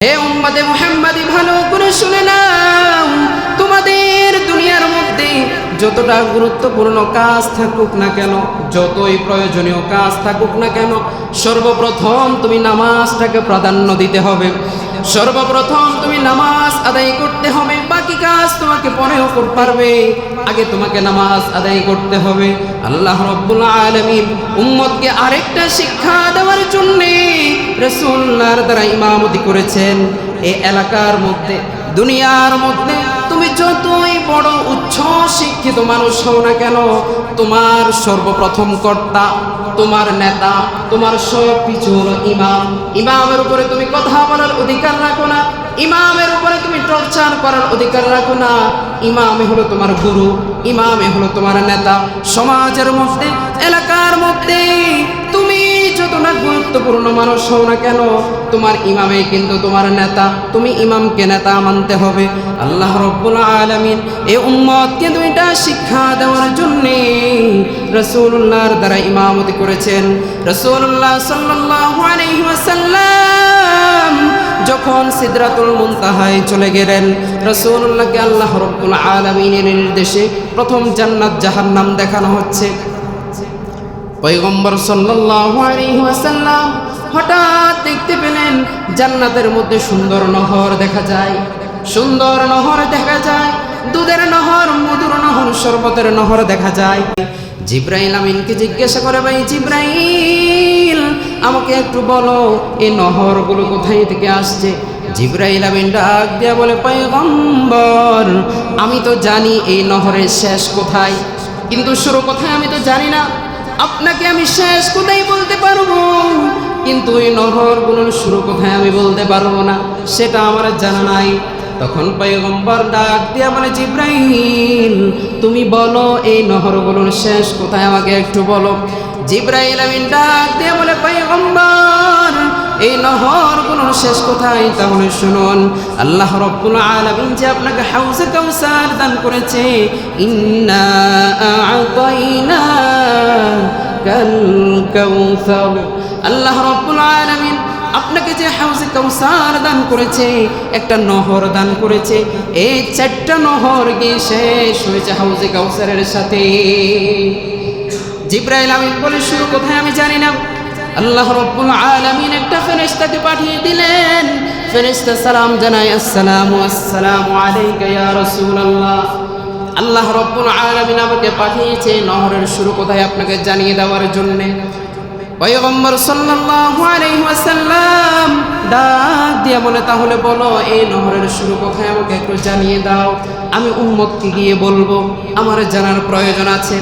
হে উম্মতে মোহাম্মদি ভালো করে শুনে না যতটা গুরুত্বপূর্ণ কাজ থাকুক না কেন, যতই প্রয়োজনীয় কাজ থাকুক না কেন, সর্বপ্রথম তুমি নামাজটাকে প্রাধান্য দিতে হবে। সর্বপ্রথম তুমি নামাজ আদায় করতে হবে, বাকি কাজ তোমাকে পরেও করতে পারবে। আগে তোমাকে নামাজ আদায় করতে হবে। আল্লাহ রব্বুল আলমিন উম্মতকে আরেকটা শিক্ষা দেওয়ার জন্যে রসুল্লাহর দ্বারা ইমামতি করেছেন। এই এলাকার মধ্যে, দুনিয়ার মধ্যে তুমি যতই বড় উচ্চ শিক্ষিত মানুষ হও না কেন? তোমার সর্বপ্রথম কর্তা, তোমার নেতা, তোমার সব ইমাম। ইমামের উপরে তুমি কথা বলার অধিকার রাখো না। ইমামের উপরে তুমি টর্চার করার অধিকার রাখো না। ইমামে হলো তোমার গুরু, ইমামে হলো তোমার নেতা। সমাজের মধ্যে, এলাকার মধ্যে তুমি গুরুত্বপূর্ণ মানুষ হও না কেন? তোমার ইমামে কিন্তু তোমার নেতা। তুমি ইমামকে নেতা মানতে হবে। আল্লাহ রব্বুল আলমিন এ উম্মতকে তুমি এটা শিক্ষা দেওয়ার জন্যে রসুল্লাহর দ্বারা ইমামতি করেছেন। রসুল্লাহ ওয়াসাল্লাম যখন সিদরাতুল মুনতাহায় চলে গেলেন রসুল্লাহকে আল্লাহ রব্বুল আলমিনের নির্দেশে প্রথম জান্নাত জাহান্নাম দেখানো হচ্ছে। পয়গম্বর সাল্লাল্লাহু আলাইহি হঠাৎ দেখতে পেলেন জান্নাতের মধ্যে সুন্দর নহর দেখা যায়। সুন্দর নহর দেখা যায়, দুধের নহর, মধুর নহর, শরবতের নহর দেখা যায়। জিব্রাইল আমিনকে জিজ্ঞাসা করে, ভাই জিব্রাইল, আমাকে একটু বলো, এই নহরগুলো কোথায় থেকে আসছে? জিব্রাইল আমিন ডাক দিয়া বলে, পয়গম্বর, আমি তো জানি এই নহরের শেষ কোথায়। কিন্তু শুরু কোথায় আমি তো জানি না। আপনাকে আমি শেষ কোথায় বলতে পারব। কিন্তু ওই নহরগুলোর শুরু কোথায় আমি বলতে পারব না, সেটা আমার জানা নাই। তখন পয়গম্বর ডাক দিয়া বলে জিব্রাহিম তুমি বলো, এই নহরগুলোর শেষ কোথায় আমাকে একটু বলো। জিব্রাহিম ডাক দিয়া বলে, পয়গম্বর এই নহর নহরগুলোর শেষ কোথায়? তাহলে শুনুন, আল্লাহ রব্বুল আলামিন যে আপনাকে হাউজে কাউসার দান করেছে, ইন্না আ'তাইনা কাল কাউসার। আল্লাহ রব্বুল আলামিন আপনাকে যে হাউজে কাউসার দান করেছে, একটা নহর দান করেছে। এই চারটা নহর গিয়ে শেষ হয়েছে হাউজে কাউসারের সাথে। জিব্রাইল আমিন বলে, শুরু কোথায় আমি জানি না। আল্লাহ রব্বুল আলামিন একটা ফেরেশতাকে পাঠিয়ে দিলেন। ফেরেশতা সালাম জানায়, আসসালামু আসসালামু আলাইকা ইয়া রাসূলুল্লাহ। আল্লাহ রব্বুল আলামিন আমাকে পাঠিয়েছে নহরের শুরু কোথায় আপনাকে জানিয়ে দেওয়ার জন্য। পয়গম্বর সাল্লাল্লাহু আলাইহি ওয়াসাল্লাম ডাক দিয়ে বলে, তাহলে বলো, এই নহরের শুরু কোথায় আমাকে একটু জানিয়ে দাও। আমি উম্মতকে গিয়ে বলব, আমার জানার প্রয়োজন আছে।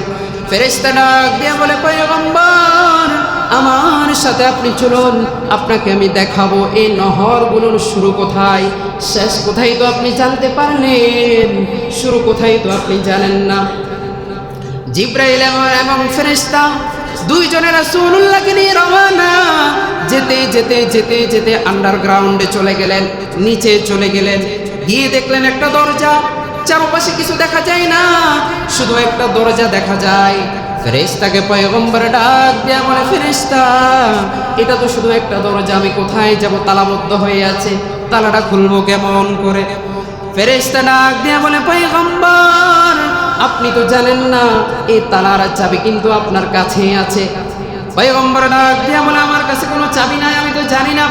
ফেরেশতা ডাক দিয়ে বলে, পয়গম্বর আমার সাথে আপনি চলুন, আপনাকে আমি দেখাবো এই নহরগুলোর শুরু কোথায়। শেষ কোথায় তো আপনি জানতে পারলেন, শুরু কোথায় তো আপনি জানেন না। জিব্রাইল এবং- এবং ফেরেশতা দুইজনে রাসূলুল্লাহকে নিয়ে রওনা। যেতে যেতে যেতে যেতে আন্ডারগ্রাউন্ডে চলে গেলেন, নিচে চলে গেলেন। গিয়ে দেখলেন একটা দরজা, চারপাশে কিছু দেখা যায় না। শুধু একটা দরজা দেখা যায়। ফেরেশতাকে পয়গম্বর ডাক দেয়া বলে, ফেরেশতা, এটা তো শুধু একটা দরজা, আমি কোথায় যাব? তালাবদ্ধ হয়ে আছে। তালাটা খুলবো কেমন করে? ফেরেশতা ডাক দেয়া বলে, পয়গম্বর, আপনি তো জানেন না, এই তালার চাবি কিন্তু আপনার কাছেই আছে। পয়গম্বর ডাক দেয়া বলে, আমার কাছে কোনো চাবি নাই, আমি তো জানি না।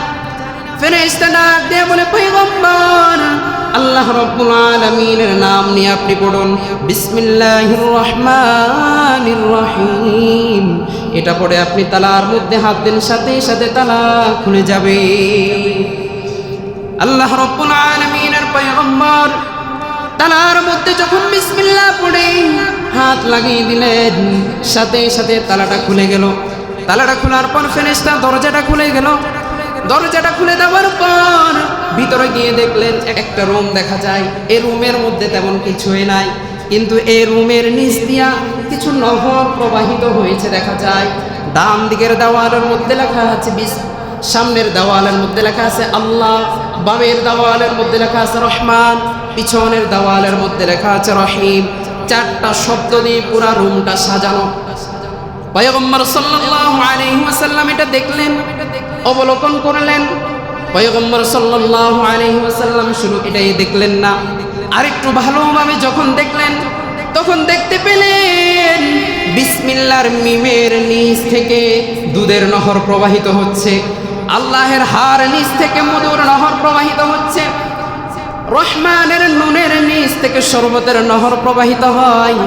ফেরেশতা ডাক দেয়া বলে, পয়গম্বর আল্লাহ রব্বুল আলামিনের নাম নিয়ে আপনি পড়ুন, বিসমিল্লাহির রহমানির রহিম। এটা পড়ে আপনি তালার মধ্যে হাত দেন, সাথে সাথে তালা খুলে যাবে। আল্লাহ রব্বুল আলামিনের পয়গম্বর তালার মধ্যে যখন বিসমিল্লাহ পড়ে, হাত লাগিয়ে দিলেন, সাথে সাথে তালাটা খুলে গেল। তালাটা খোলার পর ফেরেশতা দরজাটা খুলে গেল। দরজাটা খুলে দেওয়ার পর ভিতরে গিয়ে দেখলেন একটা রুম দেখা যায়। এই রুমের মধ্যে তেমন কিছুই নাই। কিন্তু এই রুমের নিচ দিয়া কিছু নহর প্রবাহিত হয়েছে দেখা যায়। ডান দিকের দেওয়ালের মধ্যে লেখা আছে বিস সামনের দেওয়ালের মধ্যে লেখা আছে আল্লাহ, বামের দেওয়ালের মধ্যে লেখা আছে রহমান, পিছনের দেওয়ালের মধ্যে লেখা আছে রহিম। চারটা শব্দ দিয়ে পুরা রুমটা সাজানো। পয়গম্বর সাল্লাল্লাহু আলাইহি ওয়াসাল্লাম এটা দেখলেন। অবলোকন করলেন। পয়গম্বর সাল্লাল্লাহু আলাইহি ওয়াসাল্লাম শুধু এটাই দেখলেন না। আরেকটু ভালোভাবে যখন দেখলেন, তখন দেখতে পেলেন বিসমিল্লার মিমের নিচ থেকে দুধের নহর প্রবাহিত হচ্ছে। আল্লাহের হার নিচ থেকে মধুর নহর প্রবাহিত হচ্ছে। রহমানের নুনের নিচ থেকে শরবতের নহর প্রবাহিত হয়।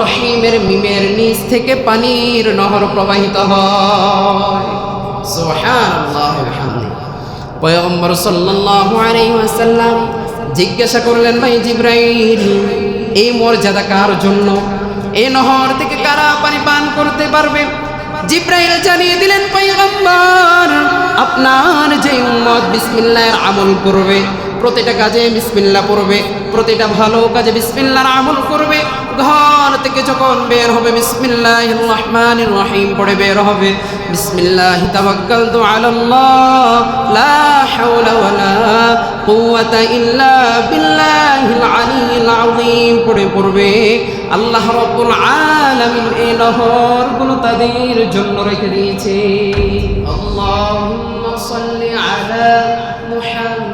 রহিমের মিমের নিচ থেকে পানির নহর প্রবাহিত হয়। পয়গম্বর সাল্লাল্লাহু আলাইহি ওয়াসাল্লাম জিজ্ঞাসা করলেন, ভাই জিব্রাইল, এই মর্যাদা কার জন্য? এই নহর থেকে কারা পানি পান করতে পারবে? জিব্রাইল জানিয়ে দিলেন, পয়গম্বর, আপনার যে উম্মত বিসমিল্লাহর আমল করবে, প্রতিটা কাজে বিসমিল্লাহ পড়বে। প্রতিটা ভালো কাজে বিসমিল্লাহর আমল করবে। ঘর থেকে যখন বের হবে, বিসমিল্লাহির রহমানির রহিম পড়ে বের হবে। বিসমিল্লাহি তাওয়াক্কালতু আলাল্লাহ, লা হাওলা ওয়ালা কুওয়াতা ইল্লা বিল্লাহিল আলিয়্যিল আযীম পড়ে পড়বে। আল্লাহ রাব্বুল আলামিন এই নহরগুলো তাদের জন্য রেখে দিয়েছে। আল্লাহুম্মা সাল্লি আলা মুহাম্মাদিন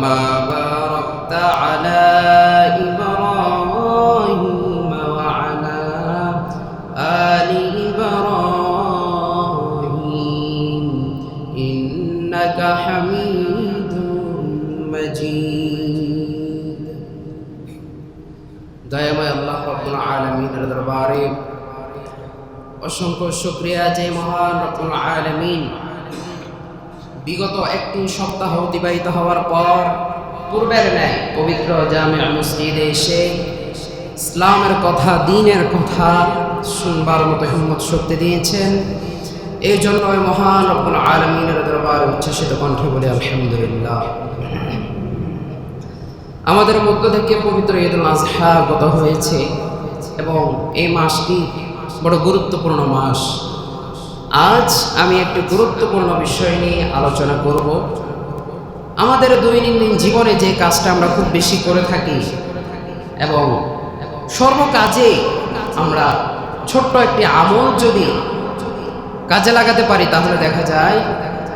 كما باركت على إبراهيم وعلى آل إبراهيم إنك حميد مجيد দয়াময় আল্লাহ রব্বুল আলামিনের দরবারে অসংখ্য শুক্রিয়া যে মহান রব্বুল আলামিন বিগত একটি সপ্তাহ অতিবাহিত হওয়ার পর পূর্বের ন্যায় পবিত্র জামিয়া মসজিদে এসে ইসলামের কথা, দিনের কথা শুনবার মতো হিম্মত শক্তি দিয়েছেন। এই জন্য মহান রব্বুল আলমিনের দরবার উচ্ছ্বসিত কণ্ঠে বলে, আলহামদুলিল্লাহ। আমাদের মধ্য থেকে পবিত্র ঈদুল আজহা গত হয়েছে এবং এই মাসটি বড় গুরুত্বপূর্ণ মাস। আজ আমি একটি গুরুত্বপূর্ণ বিষয় নিয়ে আলোচনা করব। আমাদের দৈনন্দিন জীবনে যে কাজটা আমরা খুব বেশি করে থাকি এবং সর্বকাজে আমরা ছোট্ট একটি আমল যদি কাজে লাগাতে পারি, তাহলে দেখা যায়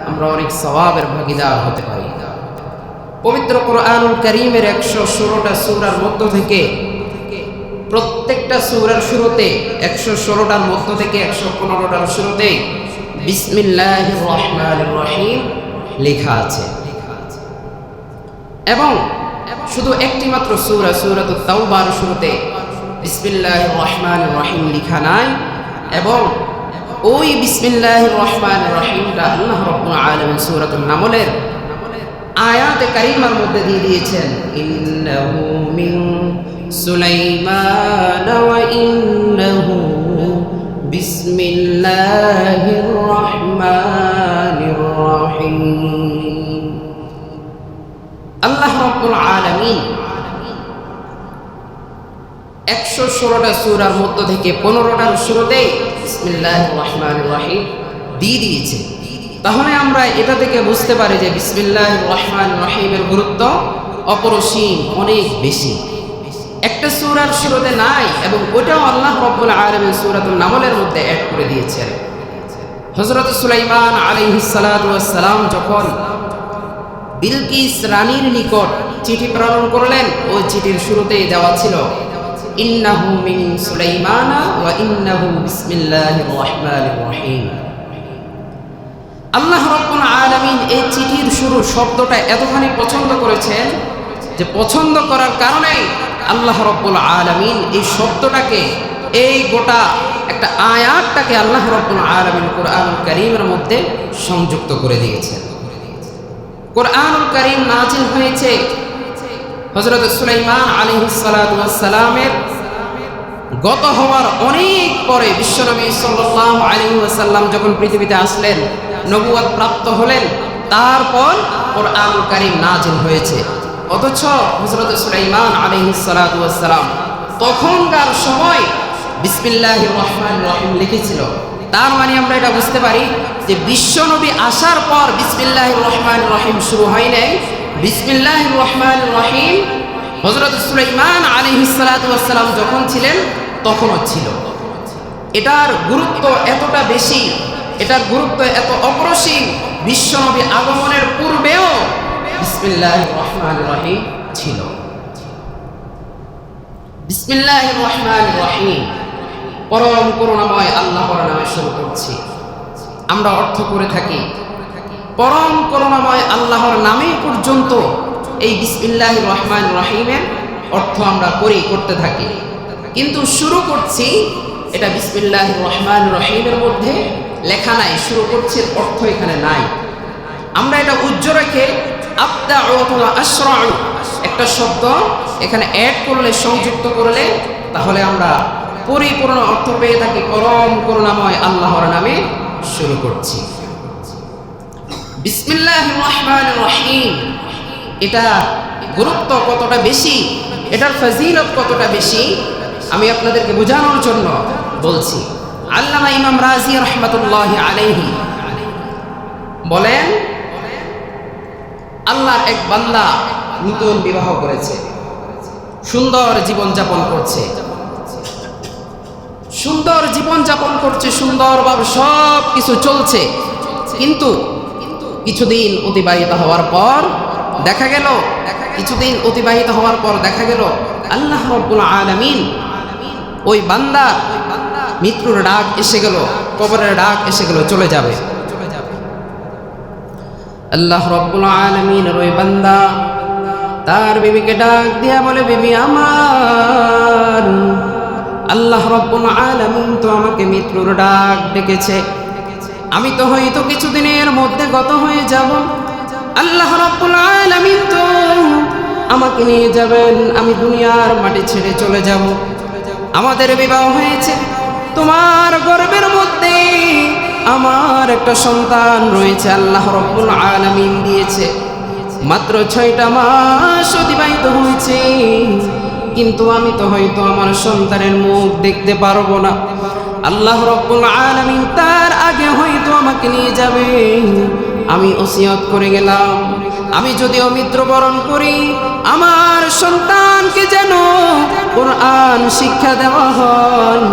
আমরা অনেক স্বভাবের ভাগিদার হতে পারি। পবিত্র কোরআনুল করিমের একশো ষোলোটা সুরার মধ্য থেকে প্রত্যেকটা সুরার শুরুতে একশো ষোলোটার মধ্য থেকে একশো পনেরোটার শুরুতে বিসমিল্লাহ রহমান রহিম লেখা আছে। এবং শুধু একটি মাত্র সুরা সুরাত তাওবার শুরুতে বিসমিল্লাহ রহমান রহিম লেখা নাই এবং ওই বিসমিল্লাহ রহমান রহিমটা আল্লাহ রব্বুল আলমিন নামলের আয়াতে কারিমার মধ্যে দিয়ে দিয়েছেন, ইন্নাহু মিন সুলাইমান, ওয়া ইন্নাহু বিসমিল্লাহির রহমানির রহিম। আল্লাহ রাব্বুল আলামিন একশো ষোলোটা সুরার মধ্য থেকে পনেরোটার শুরুতেই বিসমিল্লাহ রহমান রহিম দিয়ে দিয়েছে। তাহলে আমরা এটা থেকে বুঝতে পারি যে বিসমিল্লাহ রহমান রহিমের গুরুত্ব অপরসীম, অনেক বেশি। একটা সুরার শুরুতে নাই এবং ওটাও আল্লাহ রব্বুল আলমের সুরাতুল নামলের মধ্যে অ্যাড করে দিয়েছেন। হজরত সুলাইমান আলিহিসালাম যখন বিলকিস রানীর নিকট চিঠি প্রেরণ করলেন, ওই চিঠির শুরুতেই দেওয়া ছিল, ইন্নাহু মিন সুলাইমানা ওয়া ইন্নাহু বিসমিল্লাহির রহমানির রহিম। আল্লাহ রব্বুল আলামিন এই চিঠির শুরু শব্দটা এতখানি পছন্দ করেছেন যে পছন্দ করার কারণে আল্লাহ রব্বুল আলামিন এই শব্দটাকে, এই গোটা একটা আয়াতটাকে আল্লাহ রব্বুল আলামিন কোরআনুল কারীমের মধ্যে সংযুক্ত করে দিয়েছেন। কোরআনুল কারীম নাজিল হয়েছে হযরত সুলাইমান আলাইহিস সালামের গত হওয়ার অনেক পরে বিশ্বনবী আলাইহি ওয়াসাল্লাম যখন পৃথিবীতে আসলেন নবুয়ত প্রাপ্ত হলেন, তারপর কোরআনুল কারীম নাজিল হয়েছে। অথচ হযরত সুলাইমান আলাইহিস সালাতু তখনকার সময় বিসমিল্লাহির রহমান রহিম লিখেছিল। তার মানে আমরা এটা বুঝতে পারি যে বিশ্বনবী আসার পর বিসমিল্লাহির রহমান রহিম শুরু হয় নাই। বিসমিল্লাহির রহমান রহিম হজরত সুলাইমান আলী হিসালাতাম যখন ছিলেন, তখনও ছিল। এটার গুরুত্ব এতটা বেশি, এটার গুরুত্ব এত অপরসীম বিশ্বনবী আগমনের পূর্বেও বিসমিল্লাহ রহমান রহিম ছিল। বিসমিল্লাহ রহমান রহিম। পরম করুণাময় নামে শুরু করছি। আমরা অর্থ করে থাকি। পরম করুণাময় আল্লাহর নামে পর্যন্ত এই বিসমিল্লাহ রহমান রহিমের অর্থ আমরা করি করতে থাকি। কিন্তু শুরু করছি এটা বিসমিল্লাহ রহমান রহিমের মধ্যে। লেখা নাই, শুরু করছি অর্থ এখানে নাই। আমরা এটা উজ্জ্ব রেখে আবদা অথবা আশ্রা একটা শব্দ এখানে অ্যাড করলে, সংযুক্ত করলে, তাহলে আমরা পরিপূর্ণ অর্থ পেয়ে থাকি। পরম করুণাময় আল্লাহর নামে শুরু করছি। বিসমিল্লাহ এটা গুরুত্ব কতটা বেশি? এটার ফজিলত কতটা বেশি? আমি আপনাদেরকে বোঝানোর জন্য বলছি। আল্লামা ইমাম রাজি রহমতুল্লাহ আলাইহি বলেন আল্লাহর এক বান্দা নতুন বিবাহ করেছে। সুন্দর জীবন যাপন করছে। সুন্দর জীবন যাপন করছে, সুন্দরভাবে সব কিছু চলছে। কিন্তু কিছুদিন অতিবাহিত হওয়ার পর দেখা গেল, কিছুদিন অতিবাহিত হওয়ার পর দেখা গেল, আল্লাহ রব্বুল আলামিন ওই বান্দা মৃত্যুর ডাক এসে গেল, কবরের ডাক এসে গেল, চলে যাবে। আল্লাহ রব্বুল আলামিনের ওই বান্দা, তার বিবিকে ডাক দিয়া বলে, বিবি আমার, আল্লাহ রব্বুল আলামিন তো আমাকে মৃত্যুর ডাক ডেকেছে। আমি তো হয়তো কিছুদিনের মধ্যে গত হয়ে যাব। আল্লাহ রব্বুল আলামিন তো আমাকে নিয়ে যাবেন। আমি দুনিয়ার মাটি ছেড়ে চলে যাব। আমাদের বিবাহ হয়েছে। তোমার গর্বের মধ্যে আমার একটা সন্তান রয়েছে, আল্লাহ রব্বুল আলমিন দিয়েছে। মাত্র ছয়টা মাস অতিবাহিত হয়েছে। কিন্তু আমি তো হয়তো আমার সন্তানের মুখ দেখতে পারব না। আল্লাহ রব্বুল আলমিন তার আগে হয়তো আমাকে নিয়ে যাবে। আমি ওসিয়ত করে গেলাম। আমি যদিও মৃত্যুবরণ করি, আমার সন্তানকে যেন কোরআন শিক্ষা দেওয়া হয়।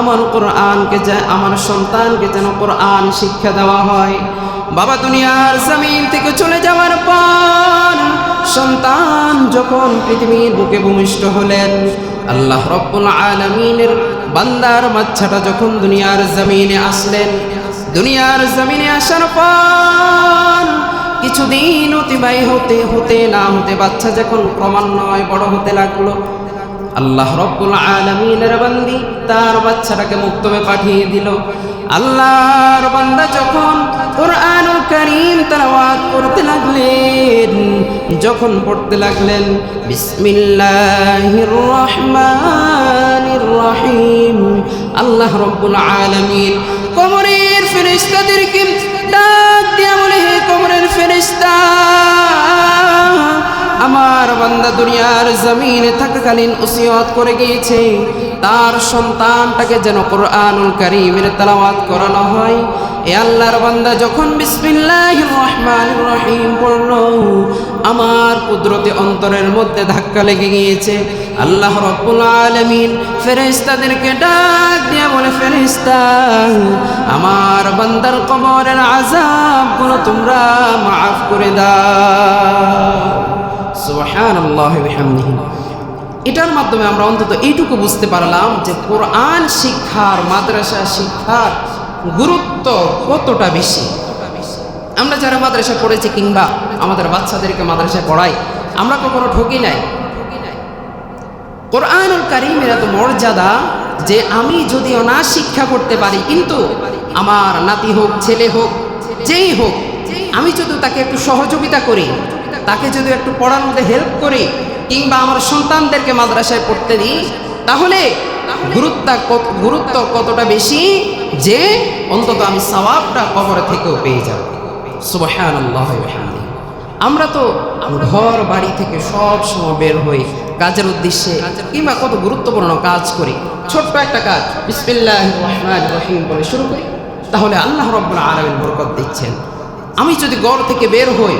আমার কোরআনকে যে, আমার সন্তানকে যেন কোরআন শিক্ষা দেওয়া হয়। বাবা দুনিয়ার জমিন থেকে চলে যাওয়ার পর সন্তান যখন পৃথিবীর বুকে ভূমিষ্ঠ হলেন, আল্লাহ রব্বুল আলমিনের বান্দার বাচ্চাটা যখন দুনিয়ার জমিনে আসলেন, দুনিয়ার জমিনে আসার পর কিছুদিন অতিবাহী হতে হতে না হতে, বাচ্চা যখন ক্রমান্বয়ে বড় হতে লাগল, আল্লাহ রব্বুল আলমিনের বান্দি তার বাচ্চাটাকে মুক্তবে পাঠিয়ে দিল। আল্লাহর বান্দা যখন কোরআনুল করিম তেলাওয়াত করতে লাগলেন, যখন পড়তে লাগলেন, বিসমিল্লাহির রহমানির রহিম, আল্লাহ রব্বুল আলামিন কবরের ফেরেশতাদেরকে ডাক দিয়া বলে আমার বান্দা দুনিয়ার জমিনে থাকাকালীন উসিয়ত করে গিয়েছে। তার সন্তানটাকে যেন কোরআনুল কারীমের তেলাওয়াত করানো হয়। এ আল্লাহর বান্দা যখন বিসমিল্লাহির রহমানির রহিম পড়ল আমার কুদরতে অন্তরের মধ্যে ধাক্কা লেগে গিয়েছে। আল্লাহ রব্বুল আলামিন ফেরেশতাদেরকে ডাক দিয়া বলে, ফেরেশতা, আমার বান্দার কবরের আযাবগুলো তোমরা মাফ করে দাও। এটার মাধ্যমে আমরা অন্তত এইটুকু বুঝতে পারলাম যে কোরআন শিক্ষার, মাদ্রাসা শিক্ষার গুরুত্ব কতটা বেশি। আমরা যারা মাদ্রাসা পড়েছি কিংবা আমাদের বাচ্চাদেরকে মাদ্রাসায় পড়াই, আমরা কখনো ঠকি নাই। কোরআনুল কারিমের এত মর্যাদা যে আমি যদিও না শিক্ষা করতে পারি, কিন্তু আমার নাতি হোক, ছেলে হোক, যেই হোক, আমি যদি তাকে একটু সহযোগিতা করি, তাকে যদি একটু পড়ার মধ্যে হেল্প করি, কিংবা আমার সন্তানদেরকে মাদ্রাসায় পড়তে দিই, তাহলে গুরুত্ব গুরুত্ব কতটা বেশি যে অন্তত আমি সওয়াবটা কবর থেকেও পেয়ে যাব। সুবহানাল্লাহি আল্লাহ। আমরা তো ঘর, বাড়ি থেকে সব সময় বের হই কাজের উদ্দেশ্যে কিংবা কত গুরুত্বপূর্ণ কাজ করি। ছোট্ট একটা কাজ বিসমিল্লাহ রহমান রহিম বলে শুরু করি। তাহলে আল্লাহ রব্বুল আলমের বরকত দিচ্ছেন। আমি যদি গড় থেকে বের হই,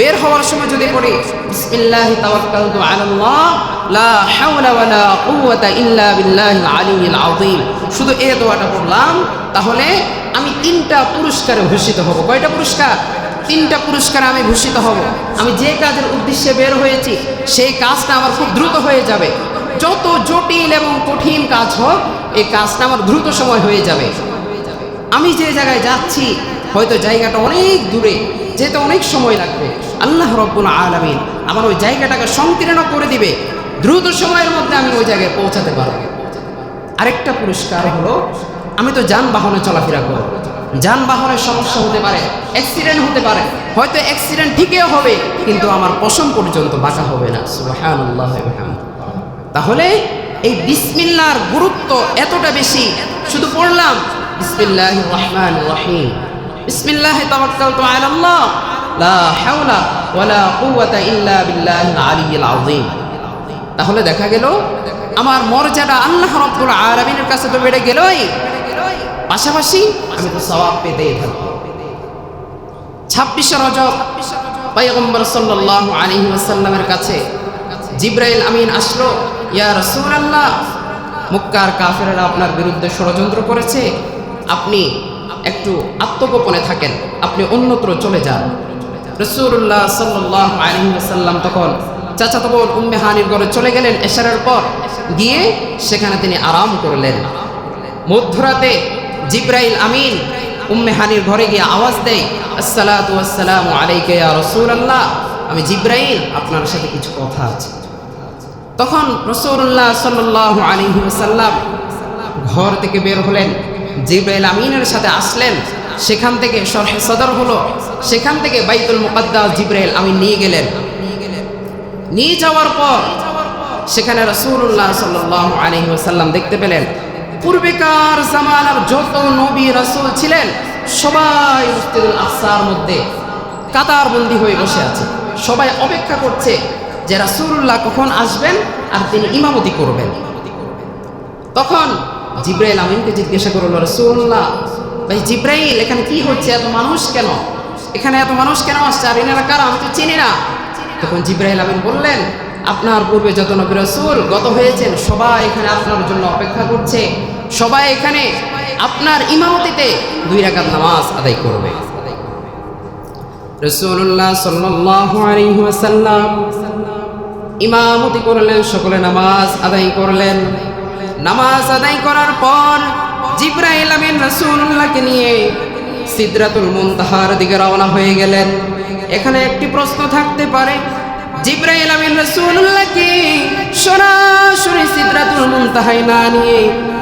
বের হওয়ার সময় যদি পড়ি, বিসমিল্লাহ তাওয়াক্কালতু আলাল্লাহ, লা হাওলা ওয়ালা কুওয়াতা ইল্লা বিল্লাহিল আলিয়্যিল আযীম। শুধু এই দোয়াটা পড়লাম, তাহলে আমি তিনটা পুরস্কারে ভূষিত হব। কয়টা পুরস্কার? তিনটা পুরস্কার আমি ভূষিত হব। আমি যে কাজের উদ্দেশ্যে বের হয়েছি, সেই কাজটা আমার খুব দ্রুত হয়ে যাবে। যত জটিল এবং কঠিন কাজ হোক, এই কাজটা আমার দ্রুত সময় হয়ে যাবে। আমি যে জায়গায় যাচ্ছি হয়তো জায়গাটা অনেক দূরে যেতে অনেক সময় লাগবে। আল্লাহ রব্বুল আলমিন আমার ওই জায়গাটাকে সংকীর্ণ করে দিবে। দ্রুত সময়ের মধ্যে আমি ওই জায়গায় পৌঁছাতে পারব। আরেকটা পুরস্কার হলো, আমি তো যানবাহনে চলাফেরা করব। যানবাহনের সমস্যা হতে পারে অ্যাক্সিডেন্ট হতে পারে। হয়তো অ্যাক্সিডেন্ট ঠিকই হবে, কিন্তু আমার পশম পর্যন্ত বাঁকা হবে না। তাহলে এই বিসমিল্লার গুরুত্ব এতটা বেশি, শুধু পড়লাম বিসমিল্লাহ রহমান রহিম। বিসমিল্লাহ তাওয়াক্কালতু আলা আল্লাহ লা হাওলা ওয়ালা কুওয়াতা ইল্লা বিল্লাহিল আলিয়্যিল আযীম। তাহলে দেখা গেল, আমার মর্যাদা আল্লাহ রব্বুল আলামিনের কাছে তো বেড়ে গেলই। পাশাপাশি আমি তো সওয়াব পেতেই থাকব। ছাব্বিশে রজব পয়গম্বর সাল্লাল্লাহু আলাইহি ওয়াসাল্লামের কাছে জিব্রাইল আমিন আসলো, ইয়া রাসূলুল্লাহ, মক্কার কাফেররা আপনার বিরুদ্ধে ষড়যন্ত্র করেছে। আপনি একটু আত্মগোপনে থাকেন। আপনি অন্যত্র চলে যান। রসুল্লাহ সাল্লাহ আলহি সাল্লাম তখন চাচাতো বোন উম্মে হানির ঘরে চলে গেলেন এশারের পর। গিয়ে সেখানে তিনি আরাম করলেন। মধ্যরাতে জিব্রাইল আমিন উম্মে হানির ঘরে গিয়ে আওয়াজ দেয়, আসসালাতু আসসালামু আলাইকা ইয়া রাসূলুল্লাহ, আমি জিব্রাইল, আপনার সাথে কিছু কথা আছে। তখন রসুল্লাহ সাল্লাহ সাল্লাম ঘর থেকে বের হলেন। জিব্রাইল আমিনের সাথে আসলেন, সেখান থেকে সরহে সদর হলো, সেখান থেকে বাইতুল মুকাদ্দাস জিব্রাইল আমিন নিয়ে গেলেন। নিয়ে যাওয়ার পর সেখানে রসুল্লাহ সাল্লাহ আলহি সাল্লাম দেখতে পেলেন, পূর্বেকার জামানার যত নবী রসুল ছিলেন, সবাই মুস্তিদুল আসার মধ্যে কাতারবন্দি হয়ে বসে আছে। সবাই অপেক্ষা করছে যে রাসূলুল্লাহ কখন আসবেন আর তিনি ইমামতি করবেন। তখন জিব্রাইল আমিনকে জিজ্ঞাসা করল রসুল্লাহ ভাই জিব্রাইল, এখানে কি হচ্ছে? এত মানুষ কেন? এখানে এত মানুষ কেন আসছে? আর এনারা কারা? আমি তো চিনি না। তখন জিব্রাইল আমিন বললেন, আপনার পূর্বে যত নবী রসুল গত হয়েছেন, সবাই এখানে আপনার জন্য অপেক্ষা করছে। সবাই এখানে আপনার ইমামতিতে দুই রাকাত নামাজ আদায় করবে। রসুল্লাহ ওয়াসাল্লাম ইমামতি করলেন, সকলে নামাজ আদায় করলেন। নামাজ আদায় করার পর জিব্রাইল আমিন রাসূলুল্লাহকে নিয়ে সিদরাতুল মুনতাহার দিকে রওনা হয়ে গেলেন। এখানে একটি প্রশ্ন থাকতে পারে, জিব্রাইল আমিন রাসূলুল্লাহকে সরাসরি সিদরাতুল মুনতাহায় না নিয়ে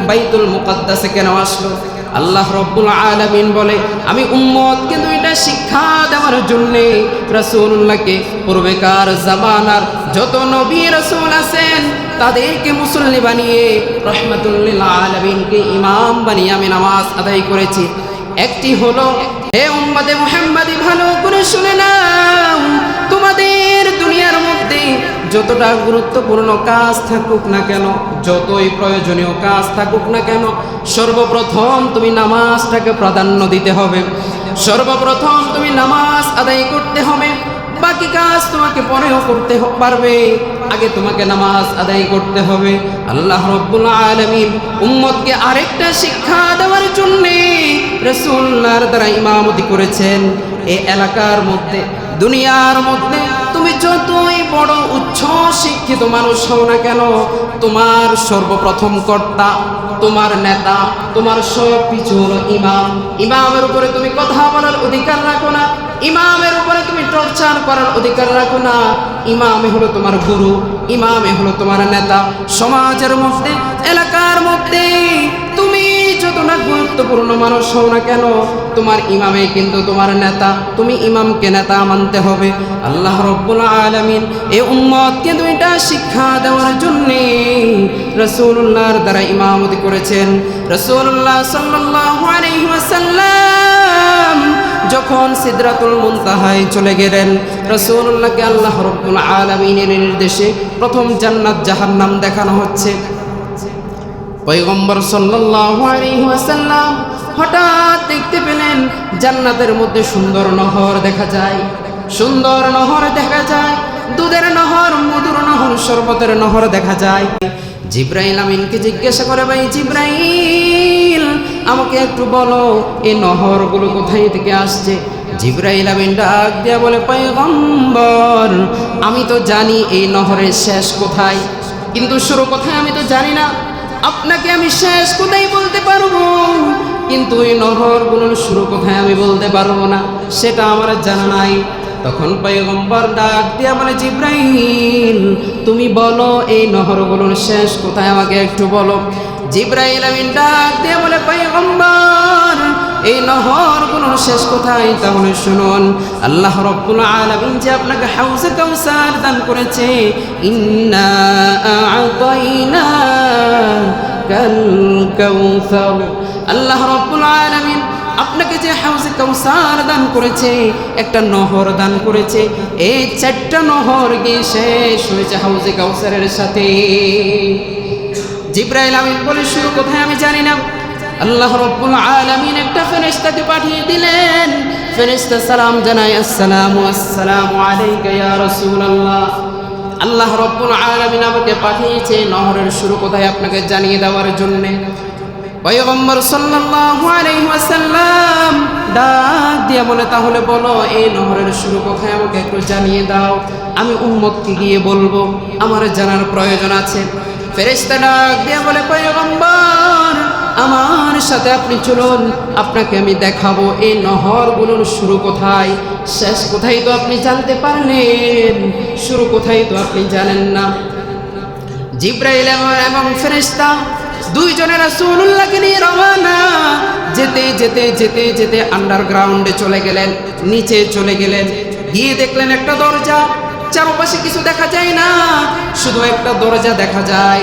বাইতুল মুকদ্দাসে কেন আসলো? আল্লাহ রব্বুল আলামিন বলে, আমি উম্মতকে দুইটা শিক্ষা দেওয়ার জন্যে রাসূলুল্লাহকে পূর্বেকার জামানার যত নবী রাসূল আছেন, তাদেরকে মুসল্লি বানিয়ে রহমাতুল্লিল আলামিনকে ইমাম বানিয়ে আমি নামাজ আদায় করেছি। একটি হলো, হে উম্মতে মুহাম্মাদি, ভালো করে শুনে নাও। যতটা গুরুত্বপূর্ণ কাজ থাকুক না কেন, যতই প্রয়োজনীয় কাজ থাকুক না কেন, সর্বপ্রথম তুমি নামাজটাকে প্রাধান্য দিতে হবে। সর্বপ্রথম তুমি নামাজ আদায় করতে হবে। বাকি কাজ তোমাকে পরেও করতে পারবে। আগে তোমাকে নামাজ আদায় করতে হবে। আল্লাহ রব্বুল আলমিন উম্মতকে আরেকটা শিক্ষা দেওয়ার জন্যে রসুল্লাহর দ্বারা ইমামতি করেছেন। এ এলাকার মধ্যে, দুনিয়ার মধ্যে যতই বড় উচ্চ শিক্ষিত মানুষ হও না কেন? তোমার সর্বপ্রথম কর্তা, তোমার নেতা, তোমার সব ইমাম। ইমামের উপরে তুমি কথা বলার অধিকার রাখো না। ইমামের উপরে তুমি টর্চার করার অধিকার রাখো না। ইমামে হলো তোমার গুরু, ইমামে হলো তোমার নেতা। সমাজের মধ্যে এলাকার মধ্যে তুমি যতটা গুরুত্বপূর্ণ মানুষ হও না কেন? তোমার ইমামে কিন্তু তোমার নেতা, তুমি ইমামকে নেতা মানতে হবে। আল্লাহ রব্বুল আলমিন এ উম্মতকে দুইটা শিক্ষা দেওয়ার জন্যে রসুল্লাহর দ্বারা ইমামতি করেছেন। রসুল্লাহ সাল্লাহ আলহিহাসাল্লাম যখন সিদরাতুল মুনতাহায় চলে গেলেন রসুল্লাহকে আল্লাহ রব্বুল আলমিনের নির্দেশে প্রথম জান্নাত জাহান্নাম দেখানো হচ্ছে। আলাইহি ওয়াসাল্লাম হঠাৎ দেখতে পেলেন জান্নাতের মধ্যে সুন্দর নহর দেখা যায়। সুন্দর নহর দেখা যায়, দুধের নহর, মধুর নহর, শরবতের নহর দেখা যায়। জিব্রাইল আমিনকে জিজ্ঞাসা করে, ভাই জিব্রাইল, আমাকে একটু বলো, এই নহরগুলো কোথায় থেকে আসছে? জিব্রাইল আমিন ডাক দিয়া বলে, পয়গম্বর, আমি তো জানি এই নহরের শেষ কোথায়, কিন্তু শুরু কোথায় আমি তো জানি না। আপনাকে আমি শেষ কোথায় বলতে পারব। কিন্তু ওই নহরগুলোর শুরু কোথায় আমি বলতে পারব না, সেটা আমার জানা নাই। তখন পয়গম্বর ডাক দিয়ে আমার জিব্রাইল, তুমি বলো, এই নহরগুলোর শেষ কোথায় আমাকে একটু বলো। জিব্রাইল আমি ডাক দিয়ে বলে, পয়গম্বর এই নহর নহরগুলোর শেষ কোথায়? তাহলে শুনুন, আল্লাহ রব্বুল আলামিন যে আপনাকে হাউজে কাউসার দান করেছে, ইন্না আ'তাইনা কাউসার। আল্লাহ রব্বুল আলামিন আপনাকে যে হাউজে কাউসার দান করেছে, একটা নহর দান করেছে, এই চারটা নহর গিয়ে শেষ হয়েছে হাউজে কাউসারের সাথে। জিব্রাইল আমিন বলে, শুরু কোথায় আমি জানি না। আল্লাহ রব্বুল আলামিন একটা ফেরেশতাকে পাঠিয়ে দিলেন। ফেরেশতা সালাম জানায়, আসসালামু আসসালামু আলাইকা ইয়া রাসূলুল্লাহ। আল্লাহ রব্বুল আলামিন আমাকে পাঠিয়েছে নহরের শুরু কোথায় আপনাকে জানিয়ে দেওয়ার জন্য। পয়গম্বর সাল্লাল্লাহু আলাইহি ওয়াসাল্লাম ডাক দিয়ে বলে, তাহলে বলো, এই নহরের শুরু কোথায় আমাকে একটু জানিয়ে দাও। আমি উম্মতকে গিয়ে বলব, আমার জানার প্রয়োজন আছে। ফেরেশতা ডাক দিয়ে বলে, পয়গম্বর আমার সাথে আপনি চলুন, আপনাকে আমি দেখাবো এই নহরগুলোর শুরু কোথায়। শেষ কোথায় তো আপনি জানতে পারলেন, শুরু কোথায় তো আপনি জানেন না। জিব্রাইল এবং- ফেরেশতা দুইজনের রাসূলুল্লাহকে নিয়ে রওনা। যেতে যেতে যেতে যেতে আন্ডারগ্রাউন্ডে চলে গেলেন, নিচে চলে গেলেন। গিয়ে দেখলেন একটা দরজা, চারপাশে কিছু দেখা যায় না, শুধু একটা দরজা দেখা যায়।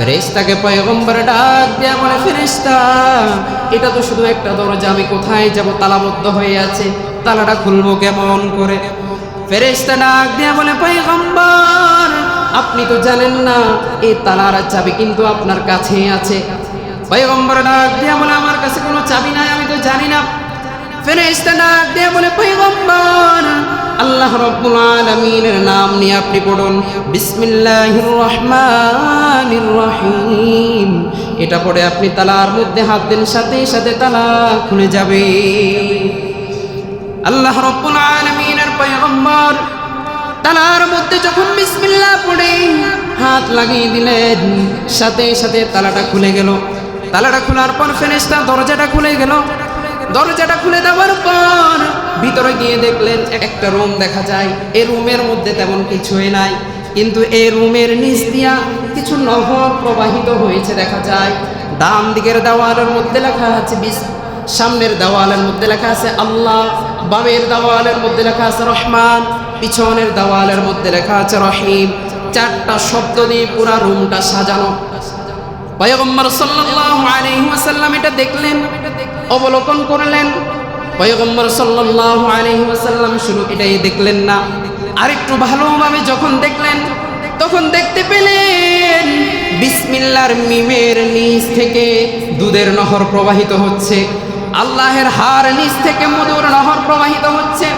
ফেরেশতাকে পয়গম্বর ডাক দেয়া বলে, ফেরেশতা, এটা তো শুধু একটা দরজা, আমি কোথায় যাব? তালাবদ্ধ হয়ে আছে, তালাটা খুলবো কেমন করে? ফেরেশতা ডাক দেয়া বলে, পয়গম্বর, আপনি তো জানেন না এই তালার চাবি কিন্তু আপনার কাছেই আছে। পয়গম্বর ডাক দিয়া বলে, আমার কাছে কোনো চাবি নাই, আমি তো জানি না। ফেরেশতা ডাক দিয়া বলে, পয়গম্বর আল্লাহ রব্বুল আলামিনের নাম নিয়ে আপনি পড়ুন, বিসমিল্লাহির রহমানির রহিম। এটা পড়ে আপনি তালার মধ্যে হাত দেন, সাথে সাথে তালা খুলে যাবে। আল্লাহ রব্বুল আলামিনের পয়গম্বর তালার মধ্যে যখন বিসমিল্লাহ পড়ে, হাত লাগিয়ে দিলেন, সাথে সাথে তালাটা খুলে গেল। তালাটা খোলার পর ফেরেশতা দরজাটা খুলে গেল। দরজাটা খুলে দেওয়ার পর ভিতরে গিয়ে দেখলেন একটা রুম দেখা যায়। এই রুমের মধ্যে তেমন কিছুই নাই। কিন্তু এই রুমের নিচ দিয়া কিছু নহর প্রবাহিত হয়েছে দেখা যায়। ডান দিকের দেওয়ালের মধ্যে লেখা আছে বিস সামনের দেওয়ালের মধ্যে লেখা আছে আল্লাহ, বামের দেওয়ালের মধ্যে লেখা আছে রহমান, পিছনের দেওয়ালের মধ্যে লেখা আছে রহিম। চারটা শব্দ দিয়ে পুরা রুমটা সাজানো। পয়গম্বর সাল্লাল্লাহু আলাইহি ওয়াসাল্লাম এটা দেখলেন। অবলোকন করলেন। পয়গম্বর সাল্লাল্লাহু আলাইহি ওয়াসাল্লাম শুধু এটাই দেখলেন না। আরেকটু ভালোভাবে যখন দেখলেন, তখন দেখতে পেলেন বিসমিল্লার মিমের নিচ থেকে দুধের নহর প্রবাহিত হচ্ছে। আল্লাহের হার নিচ থেকে মধুর নহর প্রবাহিত হচ্ছে।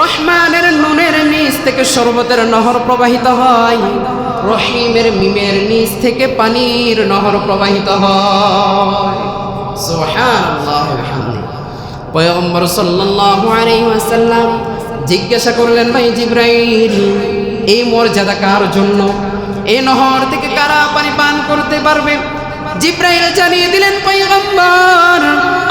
রহমানের নুনের নিচ থেকে শরবতের নহর প্রবাহিত হয়। রহিমের মিমের নিচ থেকে পানির নহর প্রবাহিত হয়। জিজ্ঞাসা করলেন, ভাই জিব্রাইল, এই মর্যাদা কার জন্য? এই নহর থেকে কারা পানি পান করতে পারবে? জিব্রাইল জানিয়ে দিলেন, পয়গম্বর,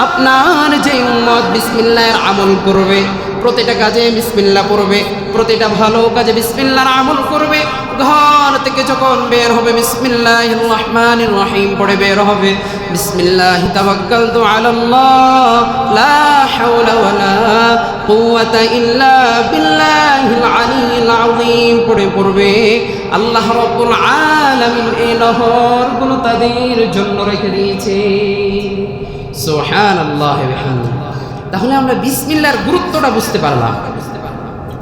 আপনার যে উম্মত বিসমিল্লাহর আমল করবে, প্রতিটা কাজে বিসমিল্লাহ পড়বে। প্রতিটা ভালো কাজে বিসমিল্লাহর আমল করবে। ঘর থেকে যখন বের হবে, বিসমিল্লাহির রহমানির রহিম পড়ে বের হবে। বিসমিল্লাহ তাওয়াক্কালতু আলাল্লাহ, লা হাওলা ওয়ালা কুওয়াতা ইল্লা বিল্লাহিল আলিয়্যিল আযীম পড়ে পড়বে। আল্লাহ রাব্বুল আলামিন এই নহরগুলো তাদের জন্য রেখে দিয়েছে। সুবহানাল্লাহি ওয়া বিহামদিহি তাহলে আমরা বিসমিল্লাহর গুরুত্বটা বুঝতে পারলাম।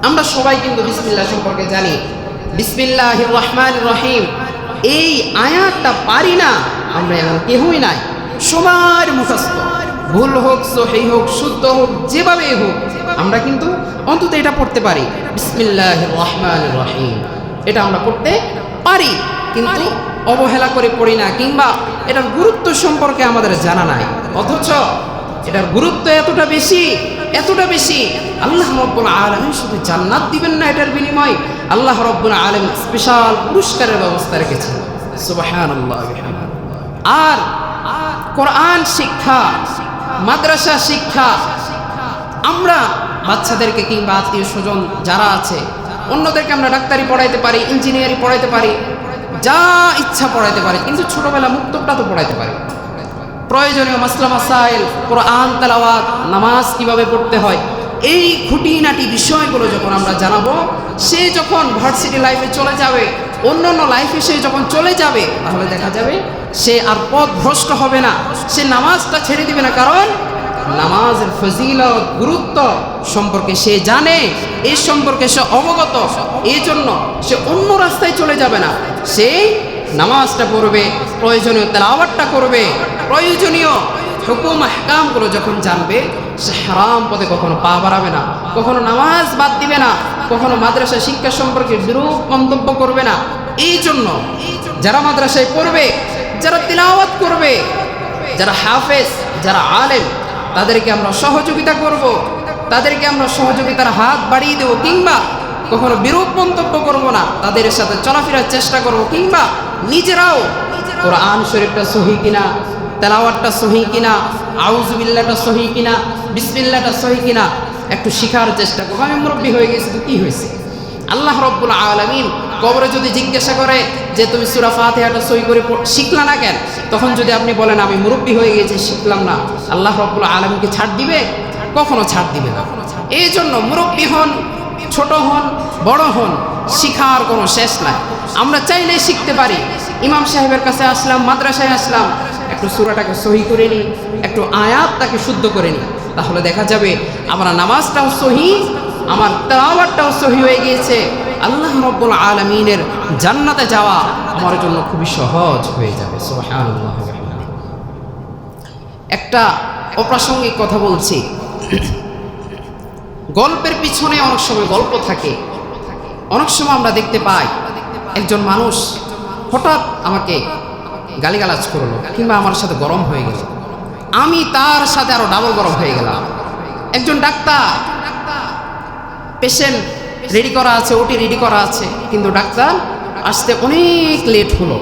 আমরা সবাই কিন্তু বিসমিল্লাহ সম্পর্কে জানি। বিসমিল্লাহ রহমান রহিম। এই আয়াতটা পারি না, আমরা এমন কেহই নাই। সবার মুখস্থ। ভুল হোক, সহি হোক, শুদ্ধ হোক, যেভাবেই হোক, আমরা কিন্তু অন্তত এটা পড়তে পারি। বিসমিল্লাহ রহমান রহিম। এটা আমরা পড়তে পারি, কিন্তু অবহেলা করে পড়ি না, কিংবা এটার গুরুত্ব সম্পর্কে আমাদের জানা নাই। অথচ এটার গুরুত্ব এতটা বেশি এতটা বেশি আল্লাহ রব্বুল আলমিন শুধু জান্নাত দিবেন না এটার বিনিময় আল্লাহ রব্বুল আলমিন স্পেশাল পুরস্কারের ব্যবস্থা রেখেছেন। আর কোরআন শিক্ষা, মাদ্রাসা শিক্ষা, আমরা বাচ্চাদেরকে কিংবা আত্মীয় স্বজন যারা আছে, অন্যদেরকে আমরা ডাক্তারি পড়াইতে পারি, ইঞ্জিনিয়ারিং পড়াইতে পারি, যা ইচ্ছা পড়াইতে পারি, কিন্তু ছোটবেলা মুক্তটা তো পড়াইতে পারি। প্রয়োজনীয় মাসলা মাসাইল, কোরআন, তালাওয়াত, নামাজ কীভাবে পড়তে হয়? এই খুঁটিনাটি বিষয়গুলো যখন আমরা জানাব, সে যখন ভার্সিটি লাইফে চলে যাবে অন্য অন্য লাইফে সে যখন চলে যাবে, তাহলে দেখা যাবে সে আর পথ ভ্রষ্ট হবে না। সে নামাজটা ছেড়ে দিবে না, কারণ নামাজের ফজিলত, গুরুত্ব সম্পর্কে সে জানে এই সম্পর্কে সে অবগত এই জন্য সে অন্য রাস্তায় চলে যাবে না। সে নামাজটা পড়বে, প্রয়োজনীয় তেলাওয়াতটা করবে, প্রয়োজনীয় হুকুম হাকামগুলো যখন জানবে, সে হারাম পথে কখনো পা বাড়াবে না, কখনো নামাজ বাদ দিবে না, কখনো মাদ্রাসা শিক্ষা সম্পর্কে বিরূপ মন্তব্য করবে না। এই জন্য যারা মাদ্রাসায় পড়বে, যারা তিলাওয়াত করবে, যারা হাফেজ, যারা আলেম, তাদেরকে আমরা সহযোগিতা করব, তাদেরকে আমরা সহযোগিতার হাত বাড়িয়ে দেবো, কিংবা কখনো বিরূপ মন্তব্য করব না তাদের সাথে চলাফেরার চেষ্টা করব কিংবা নিজেরাও কোরআন শরীফটা সহি কিনা তেলাওয়ারটা সহি কিনা আউজুবিল্লাটা সহি কিনা বিসমিল্লাটা সহি কিনা একটু শিখার চেষ্টা করব। আমি মুরব্বী হয়ে গেছি তো কী হয়েছে? আল্লাহ রব্বুল আলমিন কবরে যদি জিজ্ঞাসা করে যে তুমি সুরা ফাতেহাটা সই করে শিখলা না কেন? তখন যদি আপনি বলেন আমি মুরব্বী হয়ে গেছি শিখলাম না। আল্লাহ রব্বুল আলমীকে ছাড় দিবে? কখনো ছাড় দিবে না। এই জন্য মুরব্বী হন ছোট হন, বড় হন, শিখার কোনো শেষ নাই। আমরা চাইলে শিখতে পারি। ইমাম সাহেবের কাছে আসলাম, মাদ্রাসায় আসলাম। একটু সুরাটাকে সহি করে নিই, একটু আয়াতটাকে শুদ্ধ করে নিই। তাহলে দেখা যাবে আমরা নামাজটাও সহি, আমার তাওয়ারটাও সহি হয়ে গিয়েছে। আল্লাহ রব্বুল আলমিনের জান্নাতে যাওয়া আমার জন্য খুবই সহজ হয়ে যাবে। একটা অপ্রাসঙ্গিক কথা বলছি। গল্পের পিছনে অনেক সময় গল্প থাকে। অনেক সময় আমরা দেখতে পাই একজন মানুষ হঠাৎ আমাকে গালিগালাজ করল কিংবা আমার সাথে গরম হয়ে গেল। আমি তার সাথে আরও ডাবল গরম হয়ে গেলাম। একজন ডাক্তার পেশেন্ট রেডি করা আছে ওটি রেডি করা আছে, কিন্তু ডাক্তার আসতে অনেক লেট হলো।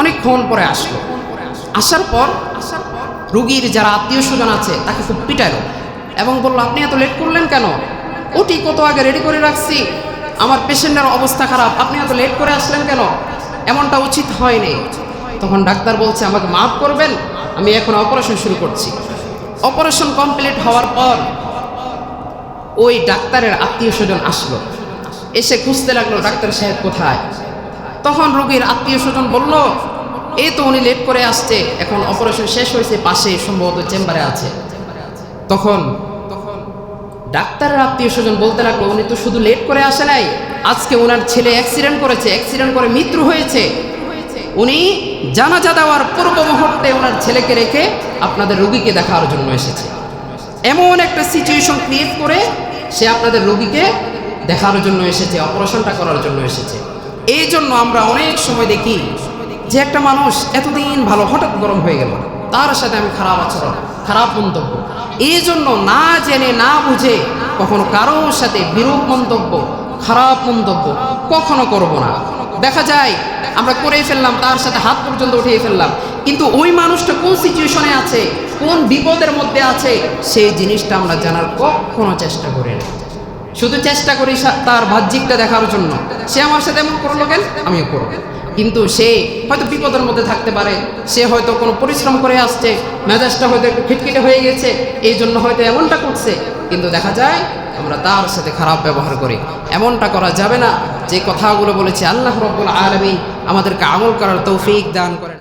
অনেকক্ষণ পরে আসলো। আসার পর আসার পর রুগীর যারা আত্মীয় স্বজন আছে তাকে খুব পিটাইলো এবং বলল, আপনি এত লেট করলেন কেন? ওটি কত আগে রেডি করে রাখছি। আমার পেশেন্টের অবস্থা খারাপ। আপনি এত লেট করে আসলেন কেন? এমনটা উচিত হয়নি। তখন ডাক্তার বলছে, আমাকে মাফ করবেন, আমি এখন অপারেশন শুরু করছি। অপারেশন কমপ্লিট হওয়ার পর ওই ডাক্তারের আত্মীয় স্বজন আসলো। এসে খুঁজতে লাগল, ডাক্তার সাহেব কোথায়? তখন রোগীর আত্মীয় স্বজন বলল, এই তো উনি লেট করে আসছে। এখন অপারেশন শেষ হয়েছে, পাশে সম্ভবত চেম্বারে আছে। তখন তখন ডাক্তারের আত্মীয় স্বজন বলতে লাগল, উনি তো শুধু লেট করে আসে নাই। আজকে ওনার ছেলে অ্যাক্সিডেন্ট করেছে অ্যাক্সিডেন্ট করে মৃত্যু হয়েছে। উনি জানাজা দেওয়ার পূর্ব মুহূর্তে ওনার ছেলেকে রেখে আপনাদের রোগীকে দেখার জন্য এসেছে। এমন একটা সিচুয়েশন ক্রিয়েট করে সে আপনাদের রোগীকে দেখার জন্য এসেছে, অপারেশনটা করার জন্য এসেছে। এই জন্য আমরা অনেক সময় দেখি যে একটা মানুষ এতদিন ভালো হঠাৎ গরম হয়ে গেল। তার সাথে আমি খারাপ আচরণ খারাপ মন্তব্য। এই জন্য না জেনে, না বুঝে কখনো কারোর সাথে বিরূপ মন্তব্য, খারাপ মন্তব্য কখনো করব না। দেখা যায়, আমরা করে ফেললাম, তার সাথে হাত পর্যন্ত উঠিয়ে ফেললাম। কিন্তু ওই মানুষটা কোন সিচুয়েশনে আছে, কোন বিপদের মধ্যে আছে, সেই জিনিসটা আমরা জানার কখনো চেষ্টা করি না। শুধু চেষ্টা করি তার বাহ্যিকটা দেখার জন্য। সে আমার সাথে এমন করল কেন? আমিও করব। কিন্তু সে হয়তো বিপদের মধ্যে থাকতে পারে। সে হয়তো কোনো পরিশ্রম করে আসছে, মেজাজটা হয়তো একটু খিটখিটে হয়ে গেছে এই জন্য হয়তো এমনটা করছে। কিন্তু দেখা যায়, আমরা তার সাথে খারাপ ব্যবহার করি। এমনটা করা যাবে না। যে কথাগুলো বলেছে আল্লাহ রব্বুল আলমী আমাদেরকে আমল করার তৌফিক দান করেন।